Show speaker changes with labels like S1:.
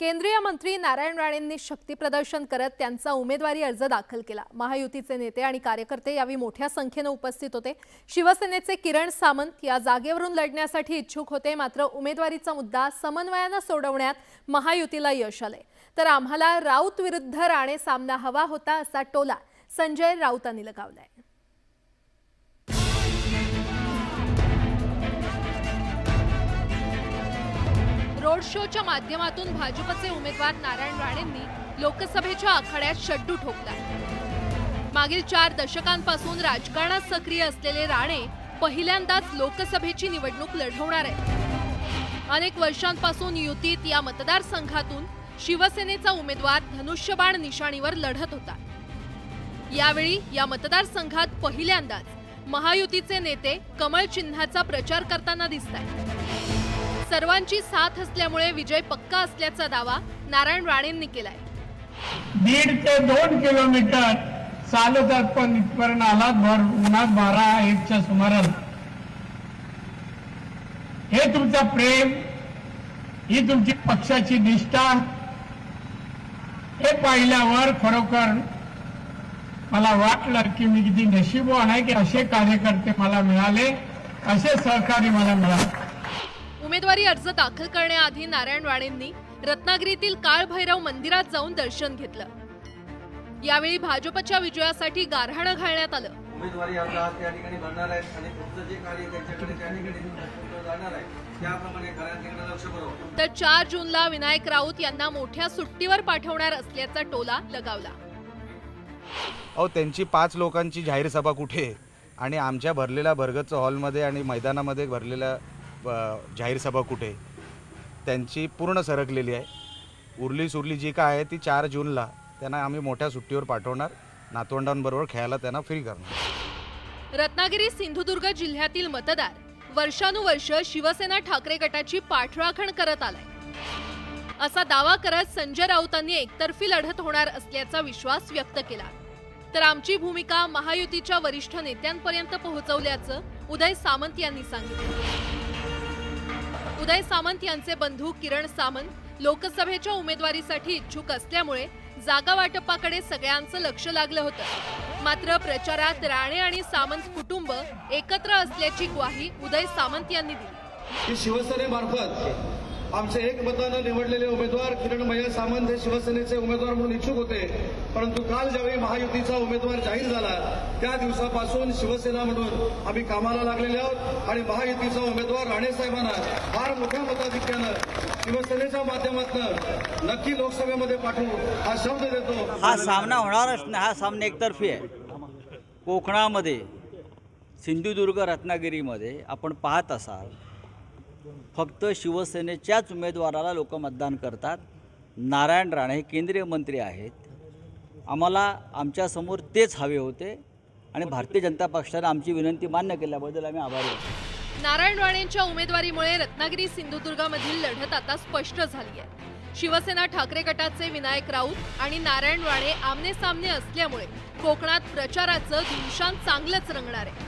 S1: केंद्रीय मंत्री नारायण राणेंनी शक्तीप्रदर्शन करत त्यांचा उमेदवारी अर्ज दाखल केला. महायुतीचे नेते आणि कार्यकर्ते यावेळी मोठ्या संख्येनं उपस्थित होते. शिवसेनेचे किरण सामंत या जागेवरून लढण्यासाठी इच्छुक होते. मात्र उमेदवारीचा मुद्दा समन्वयानं सोडवण्यात महायुतीला यश आले तर आम्हाला राऊत विरुद्ध राणे सामना हवा होता असा टोला संजय राऊतांनी लगावलाय. रोड शोच्या माध्यमातून भाजपचे उमेदवार नारायण राणेंनी लोकसभेच्या आखाड्यात शड्डू ठोकला मागील चार दशकांपासून राजकारणात सक्रिय असलेले राणे पहिल्यांदाच लोकसभेची निवडणूक लढवणार आहेत. अनेक वर्षांपासून युतीत या मतदारसंघातून शिवसेनेचा उमेदवार धनुष्यबाण निशाणीवर लढत होता. यावेळी या मतदारसंघात पहिल्यांदाच महायुतीचे नेते कमळ चिन्हाचा प्रचार करताना दिसत आहेत सर्वांची साथ असल्यामुळे विजय पक्का असल्याचा दावा नारायण राणेंनी केलाय.
S2: दीड ते दोन किलोमीटर चालत पण इथपर्यंत आला भर उन्हात बारा एकच्या सुमारास हे तुमचं प्रेम ही तुमची पक्षाची निष्ठा हे पाहिल्यावर खरोखर मला वाटलं की मी किती नशिबो आहे की असे कार्यकर्ते मला मिळाले असे सहकारी मला मिळाले.
S1: उमेदवारी अर्ज दाखल करण्याआधी नारायण राणेंनी रत्नागिरीतील काळभैरव मंदिरात जाऊन दर्शन घेतलं. यावेळी भाजपच्या विजयासाठी गारहाणं घालण्यात आलं.
S3: उमेदवारी अर्ज आज त्या ठिकाणी भरणार आहेत आणि तुमचं जे कार्य त्यांच्याकडे त्या ठिकाणी तुमचं जाणार आहे त्याप्रमाणे कार्यालयाकडे लक्ष पुरवू
S1: तर चार जूनला विनायक राऊत यांना मोठ्या सुट्टीवर पाठवणार असल्याचा टोला लगावला.
S4: अहो त्यांची पाच लोकांची जाहीर सभा कुठे? आणि आमच्या भरलेल्या भरगच्च हॉलमध्ये आणि मैदानामध्ये भरलेल्या जाहीर सभा कुठे? त्यांची पूर्ण सरकलेली आहे. उरली सुरली जी काय आहे ती चार जूनला त्यांना आम्ही मोठ्या सुट्टीवर पाठवणार. नातवंडांबरोबर खेळायला त्यांना फ्री करणार.
S1: रत्नागिरी सिंधुदुर्ग जिल्ह्यातील मतदार वर्षानुवर्ष शिवसेना ठाकरे गटाची पाठराखण करत आलाय. असा दावा करत संजय राऊतांनी एकतर्फी लढत होणार असल्याचा विश्वास व्यक्त केला. तर आमची भूमिका महायुतीच्या वरिष्ठ नेत्यांपर्यंत पोहोचवल्याचं उदय सामंत यांनी सांगितलं. उदय सामंत यांचे बंधू किरण सामंत लोकसभेच्या उमेदवारीसाठी इच्छुक असल्यामुळे जागा वाटपाकडे सगळ्यांचं लक्ष लागलं होतं. मात्र प्रचारात राणे आणि सामंत कुटुंब एकत्र असल्याची ग्वाही उदय सामंत यांनी दिली.
S5: शिवसेनेमार्फत आमचे एक मतानं निवडलेले उमेदवार किरण मैया सामंत हे शिवसेनेचे उमेदवार म्हणून इच्छुक होते. परंतु काल ज्यावेळी महायुतीचा उमेदवार जाहीर झाला त्या दिवसापासून शिवसेना म्हणून आम्ही कामाला लागलेले आहोत आणि महायुतीचा उमेदवार राणेसाहेबांना फार मोठ्या मताधिक्यानं शिवसेनेच्या माध्यमातून नक्की लोकसभेमध्ये पाठवू हा शब्द देतो.
S6: हा सामना होणारच नाही हा सामना एकतर्फी आहे. कोकणामध्ये सिंधुदुर्ग रत्नागिरीमध्ये आपण पाहत असाल फक्त शिवसेनेच्याच उमेदवाराला लोक मतदान करतात. नारायण राणे हे केंद्रीय मंत्री आहेत. आम्हाला आमच्यासमोर तेच हवे होते आणि भारतीय जनता पक्षाने आमची विनंती मान्य केल्याबद्दल आम्ही आभारी आहोत.
S1: नारायण राणेंच्या उमेदवारीमुळे रत्नागिरी सिंधुदुर्गामधील लढत आता स्पष्ट झाली आहे शिवसेना ठाकरे गटाचे विनायक राऊत आणि नारायण राणे आमने सामने असल्यामुळे कोकणात प्रचाराचं दिवशांत चांगलंच रंगणार आहे.